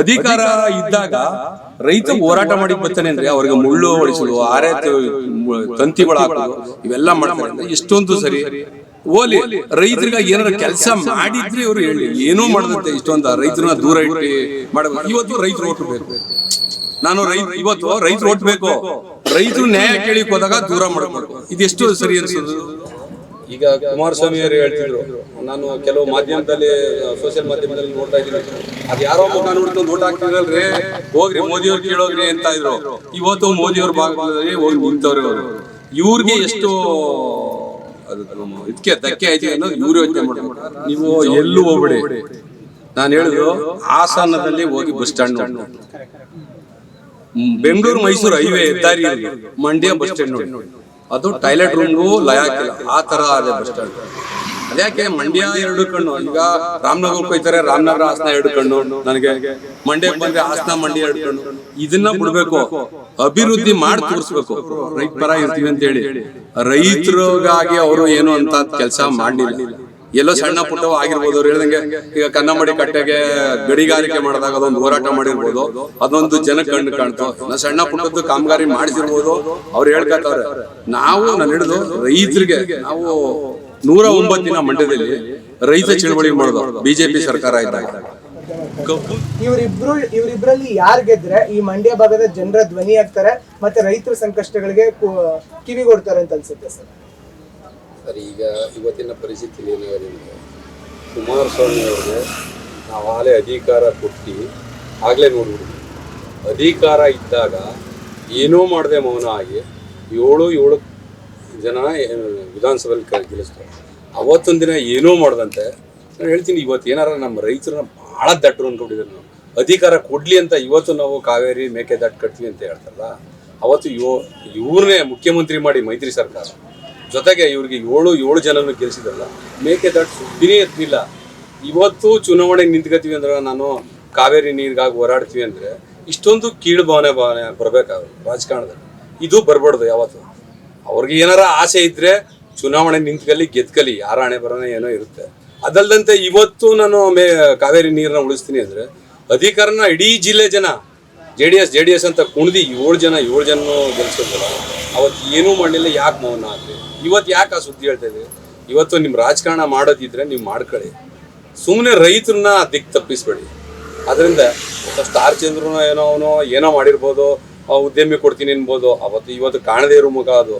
ಅಧಿಕಾರ ಇದ್ದಾಗ ರೈತ ಹೋರಾಟ ಮಾಡಿ ಬರ್ತಾನೆ ಅಂದ್ರೆ ಅವ್ರಿಗೆ ಮುಳ್ಳು ಹೊಡಿಸಲು ಆರೆ ತಂತಿಗಳು ಹಾಕೋದು ಇವೆಲ್ಲ ಮಾಡ್ತಾರೆ. ಇಷ್ಟೊಂದು ಸರಿ. ಓಲಿ ರೈತರಿಗೆ ಏನಾರ ಕೆಲಸ ಮಾಡಿದ್ರೆ ಇವ್ರು ಹೇಳಿ. ಏನೂ ಮಾಡದಂತೆ ಇಷ್ಟೊಂದು ರೈತರನ್ನ ದೂರ ಇಟ್ಟು ಮಾಡಬೇಕು. ಇವತ್ತು ರೈತರು ಓಟ್ ಬೇಕು. ನಾನು ರೈತ ಇವತ್ತು ರೈತರು ಓಟ್ ಬೇಕು. ರೈತರು ನ್ಯಾಯ ಕೇಳಿ ಹೋದಾಗ ದೂರ ಮಾಡಬೇಕು. ಇದೆಷ್ಟು ಸರಿ ಅನ್ಸೋದು? ಈಗ ಕುಮಾರಸ್ವಾಮಿ ಅವರು ಹೇಳ್ತಿದ್ರು. ನಾನು ಕೆಲವು ಮಾಧ್ಯಮದಲ್ಲಿ ಸೋಷಿಯಲ್ ಮಾಧ್ಯಮದಲ್ಲಿ ನೋಡ್ತಾ ಇದ್ದೀನಿ. ಅದ್ ಯಾರೋ ಮುಖ ನೋಡ್ಕೊಂಡು ಓಟ್ ಹಾಕ್ತಿರಲ್ರಿ ಹೋಗ್ರಿ ಮೋದಿ ಅವ್ರು ಕೇಳೋಗ್ರಿ ಅಂತ ಇದ್ರು. ಇವತ್ತು ಮೋದಿ ಅವ್ರ ಭಾಗದಲ್ಲಿ ಹೋಗಿ ನಿಂತವ್ರಿ ಅವರು. ಇವ್ರಿಗೆ ಎಷ್ಟು ಇದಕ್ಕೆ ಧಕ್ಕೆ ಐತೆ ಅನ್ನೋದು ಇವ್ರು ಯೋಚನೆ ಮಾಡ್ಬೇಕು. ನೀವು ಎಲ್ಲೂ ಹೋಗ್ಬಿಡಿ. ನಾನು ಹೇಳಿದ್ರು ಹಾಸನದಲ್ಲಿ ಹೋಗಿ bus stand Bengaluru, Mysuru highway ಹೆದ್ದಾರಿ ಮಂಡ್ಯ ಬಸ್ ಸ್ಟ್ಯಾಂಡ್ ಅದು ಟಾಯ್ಲೆಟ್ ರೂಮ್ಗೂ ಲಯಾಕ್ ಆ ತರ ಅದೇ ಬಸ್ ಸ್ಟ್ಯಾಂಡ್. ಅದ್ಯಾಕೆ ಮಂಡ್ಯ ಎರಡು ಕಣ್ಣು? ಈಗ ರಾಮನಗರಕ್ಕೆ ಹೋಯ್ತಾರೆ ರಾಮನಗರ ಹಾಸನ ಎರಡು ಕಣ್ಣು. ನನಗೆ ಮಂಡ್ಯಕ್ಕೆ ಬಂದ್ರೆ ಹಾಸನ, ಮಂಡ್ಯ ಎರಡು ಕಣ್ಣು. ಇದನ್ನ ಬಿಡ್ಬೇಕು. ಅಭಿವೃದ್ಧಿ ಮಾಡಿ ತೋರಿಸ್ಬೇಕು. ರೈತ ಪರ ಇರ್ತೀವಿ ಅಂತ ಹೇಳಿ. ರೈತರಿಗಾಗಿ ಅವರು ಏನು ಅಂತ ಕೆಲಸ ಮಾಡಲಿಲ್ಲ. ಎಲ್ಲೋ ಸಣ್ಣ ಪುಟ್ಟವು ಆಗಿರ್ಬೋದು. ಅವ್ರು ಹೇಳ್ದಂಗೆ ಈಗ ಕನ್ನಂಬಡಿ ಕಟ್ಟೆಗೆ ಗಡಿಗಾರಿಕೆ ಮಾಡಿದಾಗ ಅದೊಂದು ಹೋರಾಟ ಮಾಡಿರ್ಬೋದು. ಅದೊಂದು ಜನ ಕಣ್ಣು ಕಾಣ್ತು. ಸಣ್ಣ ಪುಟ್ಟದ್ದು ಕಾಮಗಾರಿ ಮಾಡಿಸಿರ್ಬೋದು. ಅವ್ರು ಹೇಳ್ಕೊತಾವ್ರೆ ನಾವು ನಾನು ಹಿಡಿದು ರೈತರಿಗೆ ನಾವು ನೂರ ಒಂಬತ್ತಿನ ಮಂಡ್ಯದಲ್ಲಿ ರೈತ ಚಳವಳಿ ಮಾಡೋದು ಬಿಜೆಪಿ ಸರ್ಕಾರ ಇದ್ದಾಗ ಇವರಿಬ್ರು ಇವರಿಬ್ರಲ್ಲಿ ಯಾರು ಗೆದ್ರೆ ಈ ಮಂಡ್ಯ ಭಾಗದ ಜನರ ಧ್ವನಿ ಆಗ್ತಾರೆ ಮತ್ತೆ ರೈತರ ಸಂಕಷ್ಟಗಳಿಗೆ ಕಿವಿ ಕಿವಿಗೊಡ್ತಾರೆ ಅಂತ ಅನ್ಸುತ್ತೆ ಸರ್. ಸರ್ ಈಗ ಇವತ್ತಿನ ಪರಿಸ್ಥಿತಿ ಏನಾಗಿದೆ ಕುಮಾರಸ್ವಾಮಿ ಅವರಿಗೆ ನಾವು ಆಗಲೇ ಅಧಿಕಾರ ಕೊಟ್ಟು ಆಗಲೇ ನೋಡ್ಬಿಡ್ತೀವಿ ಅಧಿಕಾರ ಇದ್ದಾಗ ಏನೂ ಮಾಡದೆ ಮೌನ ಆಗಿ ಏಳು ಏಳು ಜನ ವಿಧಾನಸಭೆಯಲ್ಲಿ ಗೆಲ್ಲಿಸ್ತಾರೆ. ಅವತ್ತೊಂದು ದಿನ ಏನೂ ಮಾಡ್ದಂತೆ. ನಾನು ಹೇಳ್ತೀನಿ ಇವತ್ತು ಏನಾರ ನಮ್ಮ ರೈತರನ್ನ ಭಾಳ ದಟ್ಟರು ಅನ್ಕೊಂಡಿದ್ದಾರೆ ನಾವು ಅಧಿಕಾರ ಕೊಡ್ಲಿ ಅಂತ ಇವತ್ತು ನಾವು ಕಾವೇರಿ ಮೇಕೆ ದಾಟ್ ಕಟ್ತೀವಿ ಅಂತ ಹೇಳ್ತಾರಲ್ಲ, ಅವತ್ತು ಯೋ ಇವ್ರನ್ನೇ ಮುಖ್ಯಮಂತ್ರಿ ಮಾಡಿ ಮೈತ್ರಿ ಸರ್ಕಾರ. ಜೊತೆಗೆ ಇವ್ರಿಗೆ ಏಳು ಏಳು ಜನನು ಮೇಕೆ ದಾಟ್ ಸುದ್ದಿನೇ ಎತ್ತಿಲ್ಲ ಇವತ್ತು ಚುನಾವಣೆಗೆ ನಿಂತ್ಕೋತೀವಿ ಅಂದ್ರೆ ನಾನು ಕಾವೇರಿ ನೀರಿಗಾಗಿ ಹೋರಾಡ್ತೀವಿ ಅಂದರೆ ಇಷ್ಟೊಂದು ಕೀಳು ಭಾವನೆ ಭಾವನೆ ಬರಬೇಕಾಗುತ್ತೆ ರಾಜಕಾರಣದಲ್ಲಿ. ಇದು ಬರಬಾರ್ದು ಯಾವತ್ತು. ಅವ್ರಿಗೆ ಏನಾರ ಆಸೆ ಇದ್ರೆ ಚುನಾವಣೆ ನಿಂತ್ಕಲಿ, ಗೆದ್ಕಲಿ, ಯಾರ ಹಣೆ ಬರೋಣ ಏನೋ ಇರುತ್ತೆ. ಅದಲ್ದಂತೆ ಇವತ್ತು ನಾನು ಮೇ ಕಾವೇರಿ ನೀರನ್ನ ಉಳಿಸ್ತೀನಿ ಅಂದ್ರೆ ಅಧಿಕಾರನ ಇಡೀ ಜಿಲ್ಲೆ ಜನ, J D S, J D S ಅಂತ ಕುಣ್ದಿ ಏಳು ಜನ ಏಳು ಜನ ಗೆಲ್ಸೋದಲ್ಲ ಅವತ್ತು ಏನೂ ಮಾಡಲಿಲ್ಲ, ಯಾಕೆ ಮೌನ ಆಗಲಿ ಇವತ್ತು ಯಾಕೆ ಆ ಸುದ್ದಿ ಹೇಳ್ತಾ ಇವತ್ತು ನಿಮ್ಮ ರಾಜಕಾರಣ ಮಾಡೋದಿದ್ರೆ ನೀವು ಮಾಡ್ಕೊಳ್ಳಿ. ಸುಮ್ಮನೆ ರೈತರನ್ನ ದಿಕ್ಕು ತಪ್ಪಿಸ್ಬೇಡಿ. ಅದರಿಂದ ಸ್ಟಾರ್ ಚಂದ್ರನ ಏನೋ ಅವನು ಏನೋ ಮಾಡಿರ್ಬೋದು ಉದ್ಯಮಿ ಕೊಡ್ತೀನಿ ಅನ್ಬೋದು. ಅವತ್ತು ಇವತ್ತು ಕಾಣದೇ ಇರೋ ಮುಖ ಅದು.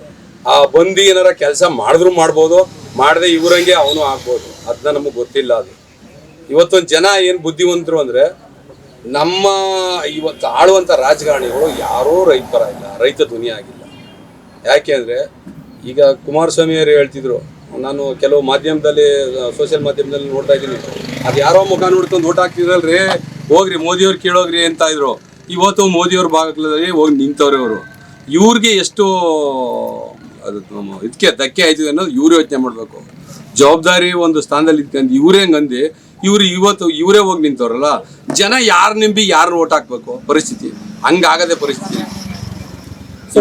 ಆ ಬಂದು ಏನಾರ ಕೆಲಸ ಮಾಡಿದ್ರು ಮಾಡ್ಬೋದು, ಮಾಡದೆ ಇವ್ರಂಗೆ ಅವನು ಆಗ್ಬೋದು. ಅದನ್ನ ನಮಗೆ ಗೊತ್ತಿಲ್ಲ ಅದು. ಇವತ್ತೊಂದು ಜನ ಏನು ಬುದ್ಧಿವಂತರು ಅಂದ್ರೆ, ನಮ್ಮ ಇವತ್ತು ಆಳುವಂಥ ರಾಜಕಾರಣಿಗಳು ಯಾರೂ ರೈತ ಪರ ಇಲ್ಲ, ರೈತ ಧ್ವನಿ ಆಗಿಲ್ಲ. ಯಾಕೆ ಅಂದರೆ, ಈಗ ಕುಮಾರಸ್ವಾಮಿ ಅವರು ಹೇಳ್ತಿದ್ರು, ನಾನು ಕೆಲವು ಮಾಧ್ಯಮದಲ್ಲಿ, ಸೋಷಿಯಲ್ ಮಾಧ್ಯಮದಲ್ಲಿ ನೋಡ್ತಾ ಇದ್ದೀನಿ. ಅದು ಯಾರೋ ಮುಖ ನೋಡ್ಕೊಂಡು ಓಟ್ ಹಾಕ್ತಿದ್ರಲ್ರಿ, ಹೋಗ್ರಿ ಮೋದಿಯವ್ರು ಕೇಳೋಗ್ರಿ ಅಂತ ಇದ್ರು. ಇವತ್ತು ಮೋದಿಯವ್ರ ಭಾಗದಲ್ಲಿ ಹೋಗಿ ನಿಂತವ್ರೆ ಅವರು. ಇವ್ರಿಗೆ ಎಷ್ಟು ಅದು ಇದಕ್ಕೆ ಧಕ್ಕೆ ಆಯ್ತಿದೆ ಅನ್ನೋದು ಇವ್ರು ಯೋಚನೆ ಮಾಡಬೇಕು. ಜವಾಬ್ದಾರಿ ಒಂದು ಸ್ಥಾನದಲ್ಲಿ ಇಟ್ಕೊಂಡು ಇವ್ರೇ ಹಂಗಂದು ಇವ್ರು ಇವತ್ತು ಇವರೇ ಹೋಗಿ ನಿಂತವ್ರಲ್ಲ, ಜನ ಯಾರು ನಂಬಿ ಯಾರು ಓಟ್ ಹಾಕ್ಬೇಕು ಪರಿಸ್ಥಿತಿ? ಹಂಗಾಗದೆ ಪರಿಸ್ಥಿತಿ.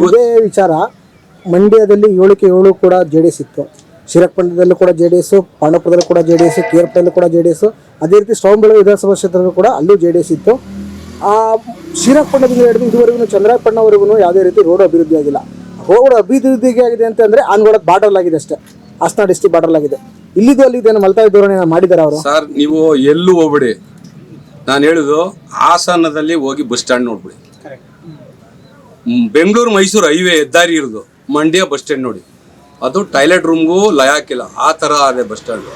ಇದೇ ವಿಚಾರ ಮಂಡ್ಯದಲ್ಲಿ ಏಳಕ್ಕೆ ಏಳು ಕೂಡ ಜೆ ಡಿ ಎಸ್ ಇತ್ತು. ಶ್ರೀರಂಗಪಟ್ಟಣದಲ್ಲೂ ಕೂಡ ಜೆ ಡಿ ಎಸ್, ಪಾಂಡವಪುರದಲ್ಲೂ ಕೂಡ ಜೆ ಡಿ ಎಸ್ ಕೂಡ ಜೆ ಡಿ ಎಸ್. ಅದೇ ರೀತಿ ಶ್ರವಣಬೆಳಗೊಳ ವಿಧಾನಸಭಾ ಕ್ಷೇತ್ರದಲ್ಲೂ ಕೂಡ ಅಲ್ಲೂ ಜೆ ಡಿ ಎಸ್ ಇತ್ತು. ಆ ಶ್ರೀರಂಗಪಟ್ಟಣದಿಂದ ಹಿಡಿದು ಇದುವರೆಗೂ ಚಂದ್ರಾಪಣ್ಣವರೆಗೂ ಯಾವುದೇ ರೀತಿ ರೋಡ್ ಅಭಿವೃದ್ಧಿ ಆಗಿಲ್ಲ. ರೋಡ್ ಅಭಿವೃದ್ಧಿಗೆ ಆಗಿದೆ ಅಂತಂದ್ರೆ ಆನ್ಗೋಡ ಬಾರ್ಡರ್ ಆಗಿದೆ ಅಷ್ಟೇ. ಹಾಸನ ಡಿಸ್ಟಿಕ್ ಬಾರ್ಡರ್ ಆಗಿದೆ. ಇಲ್ಲಿದ್ದು ಅಲ್ಲಿ ಏನು ಮಲ್ತಾಯಿ ಧೋರಣೆ ಮಾಡಿದ್ದಾರೆ ಅವರು? ಸರ್ ನೀವು ಎಲ್ಲೂ ಹೋಗ್ಬಿಡಿ. ನಾನು ಹೇಳುದು ಹಾಸನದಲ್ಲಿ ಹೋಗಿ ಬಸ್ ಸ್ಟ್ಯಾಂಡ್ ನೋಡ್ಬಿಡಿ. ಬೆಂಗಳೂರು ಮೈಸೂರು ಹೈವೇ ಹೆದ್ದಾರಿ ಇರೋದು. ಮಂಡ್ಯ ಬಸ್ ಸ್ಟ್ಯಾಂಡ್ ನೋಡಿ. ಅದು ಟಾಯ್ಲೆಟ್ ರೂಮ್ಗೂ ಲಯಾಕಿಲ್ಲ ಆ ಥರ ಅದೇ ಬಸ್ ಸ್ಟ್ಯಾಂಡ್.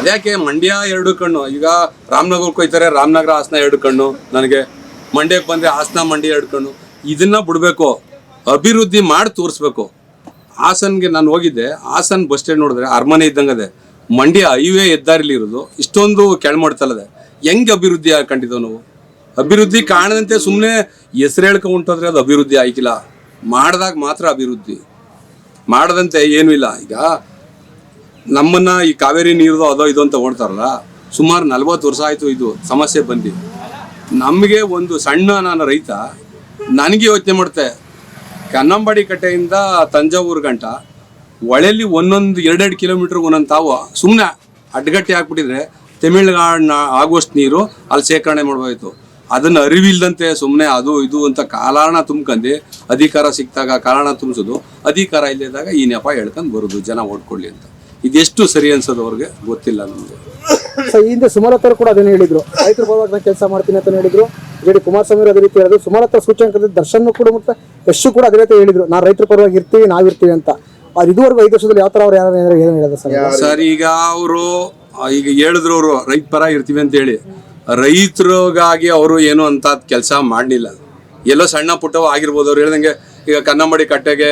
ಅದ್ಯಾಕೆ ಮಂಡ್ಯ ಎರಡು ಕಣ್ಣು. ಈಗ ರಾಮನಗರಕ್ಕೆ ಹೋಯ್ತಾರೆ ರಾಮನಗರ ಹಾಸನ ಎರಡು ಕಣ್ಣು ನನಗೆ. ಮಂಡ್ಯಕ್ಕೆ ಬಂದರೆ ಹಾಸನ ಮಂಡ್ಯ ಎರಡು ಕಣ್ಣು. ಇದನ್ನ ಬಿಡಬೇಕು. ಅಭಿವೃದ್ಧಿ ಮಾಡಿ ತೋರಿಸ್ಬೇಕು. ಹಾಸನ್ಗೆ ನಾನು ಹೋಗಿದ್ದೆ. ಹಾಸನ್ ಬಸ್ ಸ್ಟ್ಯಾಂಡ್ ನೋಡಿದ್ರೆ ಅರಮನೆ ಇದ್ದಂಗದೆ ಮಂಡ್ಯ ಹೈವೇ ಹೆದ್ದಾರಿಲಿ ಇರೋದು. ಇಷ್ಟೊಂದು ಕೆಳಮಟ್ಟದಲ್ಲದೆ. ಹೆಂಗೆ ಅಭಿವೃದ್ಧಿ ಕಂಡಿದ್ದೆವು ನಾವು? ಅಭಿವೃದ್ಧಿ ಕಾಣದಂತೆ ಸುಮ್ಮನೆ ಹೆಸರು ಹೇಳ್ಕೊಂಡು ಹೊಂಟೋದ್ರೆ ಅದು ಅಭಿವೃದ್ಧಿ ಆಯ್ಕಿಲ್ಲ ಮಾಡಿದಾಗ ಮಾತ್ರ ಅಭಿವೃದ್ಧಿ. ಮಾಡದಂತೆ ಏನೂ ಇಲ್ಲ. ಈಗ ನಮ್ಮನ್ನ ಈ ಕಾವೇರಿ ನೀರು ಅದೋ ಇದು ಅಂತ ಓಡ್ತಾರಲ್ಲ, ಸುಮಾರು ನಲ್ವತ್ತು ವರ್ಷ ಆಯಿತು ಇದು ಸಮಸ್ಯೆ ಬಂದು. ನಮಗೆ ಒಂದು ಸಣ್ಣ ನಾನು ರೈತ, ನನಗೆ ಯೋಚನೆ ಮಾಡುತ್ತೆ ಕನ್ನಂಬಾಡಿ ಕಟ್ಟೆಯಿಂದ ತಂಜಾವೂರು ಗಂಟ ಒಳೆಯಲ್ಲಿ ಒಂದೊಂದು ಎರಡೆರಡು ಕಿಲೋಮೀಟ್ರ್ ಒಂದೊಂದು ತಾವು ಸುಮ್ಮನೆ ಅಡ್ಗಟ್ಟಿ ಹಾಕ್ಬಿಟ್ಟಿದ್ರೆ ತಮಿಳ್ನಾಡಿನ ಆಗುವಷ್ಟು ನೀರು ಅಲ್ಲಿ ಶೇಖರಣೆ ಮಾಡ್ಬೋಯ್ತು ಅದನ್ನ ಅರಿವಿಲ್ಲದಂತೆ ಸುಮ್ಮನೆ ಅದು ಇದು ಅಂತ ಕಾಲಾಣ ತುಂಬ್ಕಂಡು ಅಧಿಕಾರ ಸಿಕ್ಕಿದಾಗ ಕಾರಣ ತುಂಬಿಸೋದು, ಅಧಿಕಾರ ಇಲ್ಲದಾಗ ಈ ನೆಪ ಹೇಳ್ಕೊಂಡು ಬರೋದು, ಜನ ಓಡ್ಕೊಳ್ಳಿ ಅಂತ. ಇದೆಷ್ಟು ಸರಿ ಅನ್ಸೋದು ಅವ್ರಿಗೆ ಗೊತ್ತಿಲ್ಲ ನಮಗೆ. ಹಿಂದೆ ಸುಮಾರು ಕೂಡ ಅದನ್ನು ಹೇಳಿದ್ರು. ರೈತರ ಪರವಾಗಿ ಕೆಲಸ ಮಾಡ್ತೀನಿ ಅಂತ ಹೇಳಿದ್ರು. ಜೆ ಡಿ ಕುಮಾರಸ್ವಾಮಿ ಅದೇ ರೀತಿ ಹೇಳಿದ್ರು ಸುಮಲತಾ ಸೂಚನೆ ದರ್ಶನ್ ಕೂಡ ಮತ್ತೆ ಯಶು ಕೂಡ ಅದೇ ರೀತಿ ಹೇಳಿದ್ರು ನಾವು ರೈತರ ಪರವಾಗಿ ಇರ್ತೀವಿ ನಾವಿರ್ತೀವಿ ಅಂತ. ಅವ್ರು ಇದುವರೆಗೂ ಐದು ವರ್ಷದಲ್ಲಿ ಯಾವ ಥರ ಅವ್ರು ಯಾರು ಏನಾದ್ರು ಏನು ಹೇಳಿದ್ರು ಸರ್? ಸರ್ ಈಗ ಅವರು ಈಗ ಹೇಳಿದ್ರು ಅವರು ರೈತ ಪರ ಇರ್ತೀವಿ ಅಂತ ಹೇಳಿ ರೈತರಿಗಾಗಿ ಅವರು ಏನು ಅಂತ ಕೆಲಸ ಮಾಡಲಿಲ್ಲ. ಎಲ್ಲೋ ಸಣ್ಣ ಪುಟ್ಟವು ಆಗಿರ್ಬೋದು ಅವ್ರು ಹೇಳ್ದಂಗೆ ಈಗ ಕನ್ನಂಬಡಿ ಕಟ್ಟೆಗೆ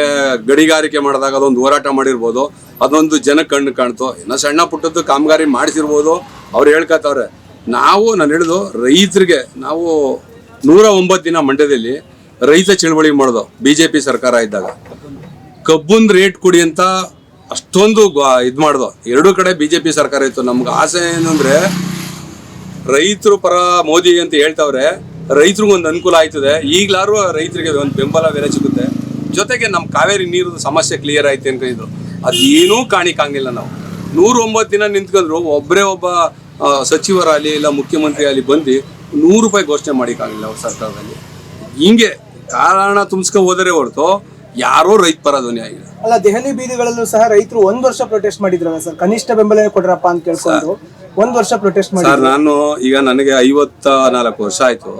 ಗಡಿಗಾರಿಕೆ ಮಾಡಿದಾಗ ಅದೊಂದು ಹೋರಾಟ ಮಾಡಿರ್ಬೋದು ಅದೊಂದು ಜನ ಕಣ್ಣು ಕಾಣ್ತು. ಇನ್ನೂ ಸಣ್ಣ ಪುಟ್ಟದ್ದು ಕಾಮಗಾರಿ ಮಾಡಿಸಿರ್ಬೋದು ಅವ್ರು ಹೇಳ್ಕತ್ತವ್ರೆ. ನಾವು ನಾನು ಹೇಳಿದು ರೈತರಿಗೆ ನಾವು ನೂರ ಒಂಬತ್ತು ದಿನ ಮಂಡ್ಯದಲ್ಲಿ ರೈತ ಚಳವಳಿ ಮಾಡೋದು ಬಿ ಜೆ ಪಿ ಸರ್ಕಾರ ಇದ್ದಾಗ. ಕಬ್ಬುನ್ ರೇಟ್ ಕೊಡಿ ಅಂತ ಅಷ್ಟೊಂದು ಇದು ಮಾಡ್ದು. ಎರಡೂ ಕಡೆ ಬಿ ಜೆ ಪಿ ಸರ್ಕಾರ ಇತ್ತು. ನಮ್ಗೆ ಆಸೆ ಏನಂದ್ರೆ ರೈತರು ಪರ ಮೋದಿ ಅಂತ ಹೇಳ್ತಾವ್ರೆ ರೈತರಿಗೊಂದು ಅನುಕೂಲ ಆಯ್ತದೆ. ಈಗ್ಲಾರು ರೈತರಿಗೆ ಒಂದು ಬೆಂಬಲ ಬೆಲೆ ಸಿಗುತ್ತೆ. ಜೊತೆಗೆ ನಮ್ಮ ಕಾವೇರಿ ನೀರಿನ ಸಮಸ್ಯೆ ಕ್ಲಿಯರ್ ಆಯ್ತು ಅನ್ಕೊಂಡಿದ್ರು. ಅದೇನೂ ಕಾಣಿಕಾಂಗಿಲ್ಲ ನಾವು. ನೂರ ಒಂಬತ್ತು ದಿನ ನಿಂತ್ಕೊಂಡ್ರು ಒಬ್ಬರೇ ಒಬ್ಬ ಸಚಿವರಾಗಲಿ ಇಲ್ಲ ಮುಖ್ಯಮಂತ್ರಿ ಆಗಲಿ ಬಂದು ನೂರು ರೂಪಾಯಿ ಘೋಷಣೆ ಮಾಡಿಕ್ಕಾಗಲಿಲ್ಲ ಅವ್ರ ಸರ್ಕಾರದಲ್ಲಿ. ಹಿಂಗೆ ಕಾರಣ ತುಂಬಿಸ್ಕೊ ಹೋದರೆ ಹೊರತು ಯಾರೋ ರೈತ ಪರ ಧ್ವನಿ ಆಗಿಲ್ಲ. ಅಲ್ಲ ದೆಹಲಿ ಬೀದಿಗಳಲ್ಲೂ ಸಹ ರೈತರು ಒಂದ್ ವರ್ಷ ಪ್ರೊಟೆಸ್ಟ್ ಮಾಡಿದ್ರಲ್ಲ ಸರ್? ಕನಿಷ್ಠ ಬೆಂಬಲ ಕೊಡ್ರಪ್ಪ ಅಂತ ಕೇಳ್ಕೊಂಡು ಒಂದ್ ವರ್ಷ ಪ್ರೊಟೆಸ್ಟ್ ಮಾಡಿ ಸರ್ ನಾನು ಈಗ ನನಗೆ ಐವತ್ತ ನಾಲ್ಕು ವರ್ಷ ಆಯ್ತು.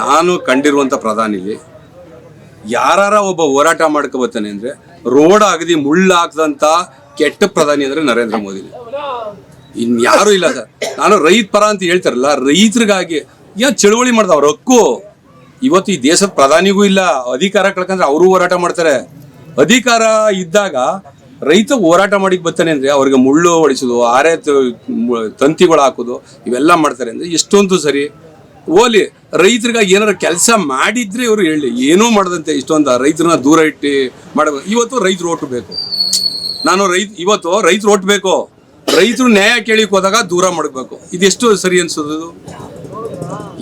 ನಾನು ಕಂಡಿರುವಂತ ಪ್ರಧಾನಿಲಿ ಯಾರಾರ ಒಬ್ಬ ಹೋರಾಟ ಮಾಡ್ಕೋಬರ್ತಾನೆ ಅಂದ್ರೆ ರೋಡ್ ಅಗದಿ ಮುಳ್ಳು ಹಾಕದಂತ ಕೆಟ್ಟ ಪ್ರಧಾನಿ ಅಂದ್ರೆ ನರೇಂದ್ರ ಮೋದಿ ಇನ್ಯಾರು ಇಲ್ಲ ಸರ್ ನಾನು ರೈತ ಪರ ಅಂತ ಹೇಳ್ತಾರಲ್ಲ, ರೈತರಿಗಾಗಿ ಯಾ ಚಳುವಳಿ ಮಾಡ್ದ ಅವ್ರ ಹಕ್ಕು ಇವತ್ತು ಈ ದೇಶದ ಪ್ರಧಾನಿಗೂ ಇಲ್ಲ, ಅಧಿಕಾರ ಕಳ್ಕಂದ್ರೆ ಅವರು ಹೋರಾಟ ಮಾಡ್ತಾರೆ. ಅಧಿಕಾರ ಇದ್ದಾಗ ರೈತ ಹೋರಾಟ ಮಾಡಿಕ್ ಬರ್ತಾನೆ ಅಂದ್ರೆ ಅವ್ರಿಗೆ ಮುಳ್ಳು ಹೊಡಿಸೋದು, ಆರೆ ತಂತಿಗಳು ಹಾಕೋದು, ಇವೆಲ್ಲ ಮಾಡ್ತಾರೆ ಅಂದ್ರೆ ಎಷ್ಟೊಂದು ಸರಿ. ಓಲಿ, ರೈತರಿಗಾಗಿ ಏನಾರ ಕೆಲಸ ಮಾಡಿದ್ರೆ ಇವರು ಹೇಳಿ, ಏನೂ ಮಾಡದಂತೆ, ಇಷ್ಟೊಂದು ರೈತರನ್ನ ದೂರ ಇಟ್ಟು ಮಾಡಬೇಕು. ಇವತ್ತು ರೈತರು ಓಟ್ ಬೇಕು. ನಾನು ರೈತ ಇವತ್ತು ರೈತರು ಓಟ್ ಬೇಕು. ರೈತರು ನ್ಯಾಯ ಕೇಳಿಕ್ ಹೋದಾಗ ದೂರ ಮಾಡಬೇಕು. ಇದೆಷ್ಟು ಸರಿ ಅನ್ಸೋದು?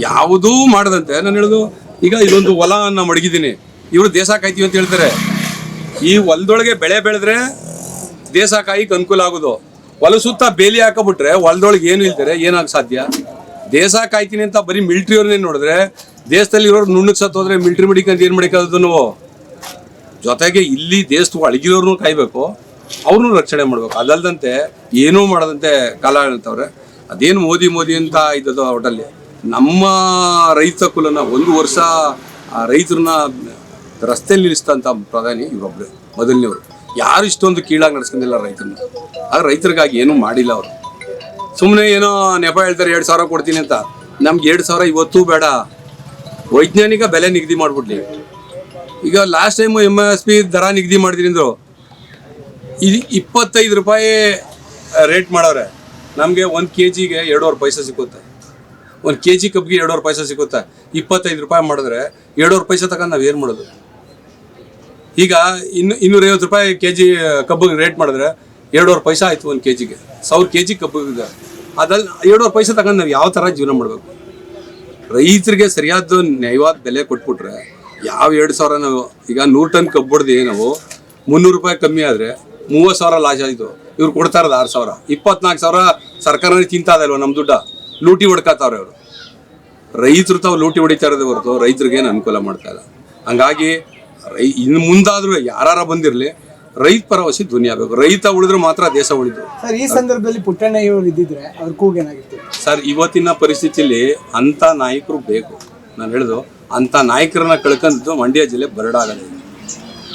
ಯಾವುದೂ ಮಾಡದಂತೆ. ನಾನು ಹೇಳುದು, ಈಗ ಇದೊಂದು ಹೊಲ ನಾನು ಮಡಗಿದ್ದೀನಿ. ಇವರು ದೇಶ ಕಾಯ್ತೀವಿ ಅಂತ ಹೇಳ್ತಾರೆ. ಈ ಹೊಲದೊಳಗೆ ಬೆಳೆ ಬೆಳೆದ್ರೆ ದೇಶ ಕಾಯಿಕ್ ಅನುಕೂಲ ಆಗೋದು. ಹೊಲ ಸುತ್ತ ಬೇಲಿ ಹಾಕಬಿಟ್ರೆ ಹೊಲದೊಳಗೆ ಏನು ಇಲ್ತಾರೆ ಏನಾಗ ಸಾಧ್ಯ? ದೇಶ ಕಾಯ್ತೀನಿ ಅಂತ ಬರೀ ಮಿಲ್ಟ್ರಿಯವ್ರನ್ನೇ ನೋಡಿದ್ರೆ ದೇಶದಲ್ಲಿ ಇರೋರು ಸತ್ತು ಹೋದ್ರೆ ಮಿಲ್ಟ್ರಿ ಮಡಿಕಂತ ಏನು ಮಡಿಕೋದು ನಾವು ಜೊತೆಗೆ ಇಲ್ಲಿ ದೇಶದ ಅಳಗಿರೋರ್ನು ಕಾಯ್ಬೇಕು. ಅವ್ರನ್ನೂ ರಕ್ಷಣೆ ಮಾಡ್ಬೇಕು. ಅದಲ್ದಂತೆ ಏನೂ ಮಾಡದಂತೆ ಕಾಲ ಹೇಳ್ತವ್ರೆ ಅದೇನು ಮೋದಿ ಮೋದಿ ಅಂತ ಇದ್ದದ್ದು ಒಟ್ಟಲ್ಲಿ. ನಮ್ಮ ರೈತ ಕುಲನ ಒಂದು ವರ್ಷ ಆ ರೈತರನ್ನ ರಸ್ತೆಯಲ್ಲಿ ನಿಲ್ಲಿಸ್ತಂತ ಪ್ರಧಾನಿ ಇವರೊಬ್ಬರು ಮೊದಲನೇವರು. ಯಾರು ಇಷ್ಟೊಂದು ಕೀಳಾಗಿ ನಡೆಸ್ಕೊಂಡಿಲ್ಲ ರೈತರನ್ನ. ಆಗ ರೈತರಿಗಾಗಿ ಏನೂ ಮಾಡಿಲ್ಲ ಅವರು. ಸುಮ್ಮನೆ ಏನೋ ನೆಪ ಹೇಳ್ತಾರೆ, ಎರಡು ಸಾವಿರ ಕೊಡ್ತೀನಿ ಅಂತ. ನಮ್ಗೆ ಎರಡು ಸಾವಿರ ಇವತ್ತೂ ಬೇಡ. ವೈಜ್ಞಾನಿಕ ಬೆಲೆ ನಿಗದಿ ಮಾಡ್ಬಿಡ್ಲಿ. ಈಗ last time M S P ದರ ನಿಗದಿ ಮಾಡಿದ್ರಿ ಅಂದ್ರು ಇದು ಇಪ್ಪತ್ತೈದು ರೂಪಾಯಿ ರೇಟ್ ಮಾಡವ್ರೆ ನಮಗೆ ಒಂದು ಕೆ ಜಿಗೆ ಎರಡೂವರೆ ಪೈಸೆ ಸಿಗುತ್ತೆ ಒಂದು ಕೆ ಜಿ ಕಬ್ಬಿಗೆ ಎರಡೂವರೆ ಪೈಸೆ ಸಿಗುತ್ತೆ ಇಪ್ಪತ್ತೈದು ರೂಪಾಯಿ ಮಾಡಿದ್ರೆ ಎರಡೂವರೆ ಪೈಸೆ ತಗೊಂಡು ನಾವು ಏನು ಮಾಡೋದು? ಈಗ ಇನ್ನು ಇನ್ನೂರೈವತ್ತು ರೂಪಾಯಿ ಕೆ ಜಿ ಕಬ್ಬಿಗೆ ರೇಟ್ ಮಾಡಿದ್ರೆ ಎರಡೂವರೆ ಪೈಸೆ ಆಯಿತು ಒಂದು ಕೆ ಜಿಗೆ ಸಾವಿರ ಕೆ ಜಿ ಕಬ್ಬಿಗೆ ಅದಲ್ಲಿ ಎರಡೂವರೆ ಪೈಸೆ ತಗೊಂಡು ನಾವು ಯಾವ ಥರ ಜೀವನ ಮಾಡಬೇಕು? ರೈತರಿಗೆ ಸರಿಯಾದ ನ್ಯಾಯವಾದ ಬೆಲೆ ಕೊಟ್ಬಿಟ್ರೆ, ಯಾವ ಎರಡು ಸಾವಿರ ನಾವು ಈಗ ನೂರು ಟನ್ ಕಬ್ಬು ಹೊಡ್ದು ನಾವು, ಮುನ್ನೂರು ರೂಪಾಯಿ ಕಮ್ಮಿ ಆದರೆ ಮೂವತ್ತು ಸಾವಿರ ಲಾಸ್ ಆಯಿತು. ಇವ್ರು ಕೊಡ್ತಾ ಇರೋದು ಆರು ಸಾವಿರ. ಇಪ್ಪತ್ನಾಲ್ಕು ಸಾವಿರ ಸರ್ಕಾರನೇ ತಿಂತಾ ಇಲ್ವ ನಮ್ಮ ದುಡ್ಡ? ಲೂಟಿ ಹೊಡ್ಕಾತಾವ್ರೆ ಅವರು. ರೈತರು ತಾವು ಲೂಟಿ ಹೊಡಿತಾ ಇರೋದೇ ಹೊರತು ರೈತರಿಗೇನು ಅನುಕೂಲ ಮಾಡ್ತಾ ಇಲ್ಲ. ಹಂಗಾಗಿ ರೈ ಇನ್ನು ಮುಂದಾದರೂ ಯಾರು ಬಂದಿರಲಿ ರೈತ ಪರವಸಿ ಧ್ವನಿ ಆಗಬೇಕು. ರೈತ ಉಳಿದ್ರೆ ಮಾತ್ರ ದೇಶ ಉಳಿದು ಸರ್ ಈ ಸಂದರ್ಭದಲ್ಲಿ ಪುಟ್ಟಣ್ಣಯ್ಯವರು ಇದ್ದಿದ್ರೆ ಅವ್ರ ಕೂಗೇನಾಗಿತ್ತು ಸರ್ ಇವತ್ತಿನ ಪರಿಸ್ಥಿತಿಯಲ್ಲಿ ಅಂಥ ನಾಯಕರು ಬೇಕು. ನಾನು ಹೇಳಿದು ಅಂಥ ನಾಯಕರನ್ನ ಕಳ್ಕೊಂಡಿದ್ದು ಮಂಡ್ಯ ಜಿಲ್ಲೆ ಬರಡಾಗಲ್ಲ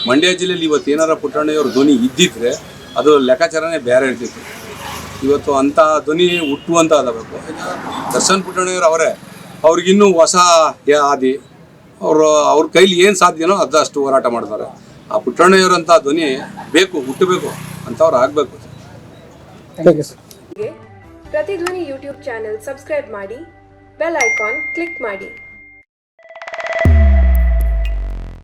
ಮಂಡ್ಯ ಜಿಲ್ಲೆಯಲ್ಲಿ ಇವತ್ತು ಏನಾರ ಪುಟ್ಟಣ್ಣಯ್ಯವ್ರ ಧ್ವನಿ ಇದ್ದಿದ್ರೆ ಅದು ಲೆಕ್ಕಾಚಾರನೇ ಬೇರೆ ಇರ್ತಿತ್ತು. ಇವತ್ತು ಅಂಥ ಧ್ವನಿ ಹುಟ್ಟುವಂತ ಆಗಬೇಕು ದರ್ಶನ್ ಪುಟ್ಟಣ್ಣಯ್ಯವ್ರು ಅವರೇ ಅವ್ರಿಗಿನ್ನೂ ಹೊಸ ಆದಿ ಅವರು ಅವ್ರ ಕೈಲಿ ಏನು ಸಾಧ್ಯನೋ ಅದಷ್ಟು ಹೋರಾಟ ಮಾಡ್ತಾರೆ. ಆ ಪುಟ್ಟಣ್ಣಯ್ಯವ್ರಂಥ ಧ್ವನಿ ಬೇಕು ಹುಟ್ಟಬೇಕು ಅಂಥವ್ರು ಆಗಬೇಕು. Thank you sir Pratidhvani YouTube channel subscribe ಮಾಡಿ ಬೆಲ್ ಐಕಾನ್ ಕ್ಲಿಕ್ ಮಾಡಿ.